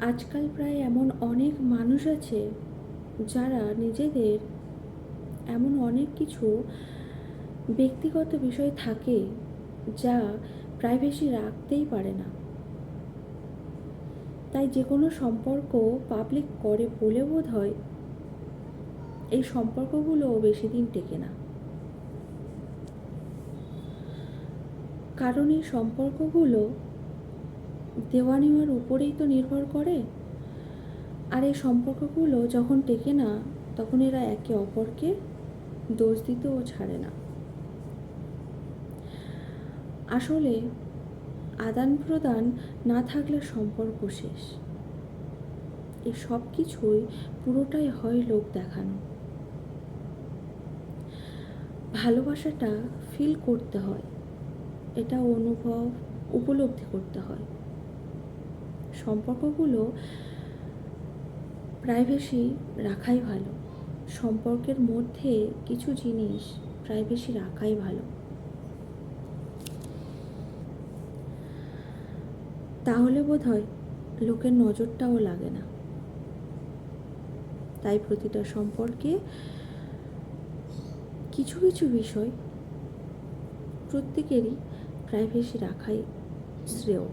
আজকাল প্রায় এমন অনেক মানুষ আছে যারা নিজেদের এমন অনেক কিছু ব্যক্তিগত বিষয় থাকে যা প্রাইভেসি রাখতেই পারে না। তাই যে কোনো সম্পর্ক পাবলিক করে বলে বোধ হয় এই সম্পর্কগুলো বেশি দিন টেকে না। কারণ এই সম্পর্কগুলো দেওয়া নেওয়ার উপরেই তো নির্ভর করে। আর এই সম্পর্কগুলো যখন টেকে না, তখন এরা একে অপরকে দোষ দিতেও ছাড়ে না। আসলে আদান প্রদান না থাকলে সম্পর্ক শেষ। এই সব কিছুই পুরোটাই হয় লোক দেখানো। ভালোবাসাটা ফিল করতে হয়। এটা অনুভব, উপলব্ধি করতে হয়। সম্পর্কগুলো প্রাইভেসি রাখাই ভালো। সম্পর্কের মধ্যে কিছু জিনিস প্রাইভেসি রাখাই ভালো। তাহলে বোধ হয় লোকের নজরটাও লাগে না। তাই প্রতিটা সম্পর্কে কিছু কিছু বিষয় প্রত্যেকেরই প্রাইভেসি রাখাই শ্রেয়।